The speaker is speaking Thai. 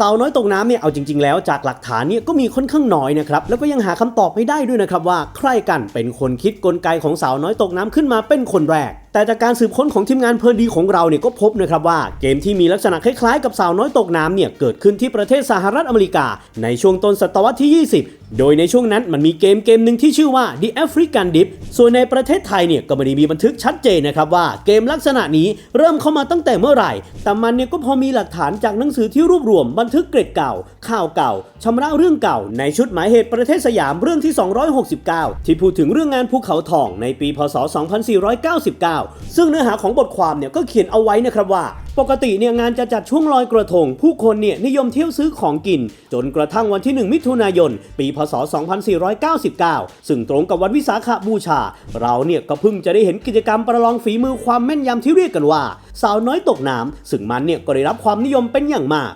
สาวน้อยตกน้ำเนี่ยเอาจริง ๆ แล้วจากหลักฐานเนี่ยก็มีค่อนข้างน้อยนะครับแล้วก็ยังหาคำตอบไม่ได้ด้วยนะครับว่าใครกันเป็นคนคิดกลไกของสาวน้อยตกน้ำขึ้นมาเป็นคนแรก แต่จากการสืบค้นของทีมงานเพลินดีของเราเนี่ยก็พบนะครับว่าเกมที่มีลักษณะคล้ายๆ กับสาวน้อยตกน้ำเนี่ยเกิดขึ้นที่ประเทศสหรัฐอเมริกา ในช่วงต้นศตวรรษที่ 20โดยในช่วงนั้นมันมีเกมเกมหนึ่งที่ชื่อว่า The African Dip ส่วนในประเทศไทยเนี่ยก็ไม่ได้มีบันทึกชัดเจนนะครับว่าเกมลักษณะนี้เริ่มเข้ามาตั้งแต่เมื่อไหร่ แต่มันเนี่ยก็พอมีหลักฐานจากหนังสือที่รวบรวมบันทึกเกร็ดเก่า ข่าวเก่าชำระเรื่องเก่า ในชุดหมายเหตุประเทศสยามเรื่องที่ 269 ที่พูดถึงเรื่องงานภูเขาทองในปี พศ 2499 ซึ่งเนื้อหาของบทความเนี่ยก็เขียนเอาไว้นะครับว่า ปกติเนี่ยงานจะจัดช่วงลอยกระทง ผู้คนเนี่ยนิยมเที่ยวซื้อของกิน จนกระทั่งวันที่ 1 มิถุนายน ปีพศ 2499 ซึ่งตรงกับวันวิสาขบูชา เราเนี่ยก็เพิ่งจะได้เห็นกิจกรรมประลองฝีมือความแม่นยำที่เรียกกันว่า สาวน้อยตกน้ำซึ่งมันเนี่ยก็ได้รับความนิยมเป็นอย่างมาก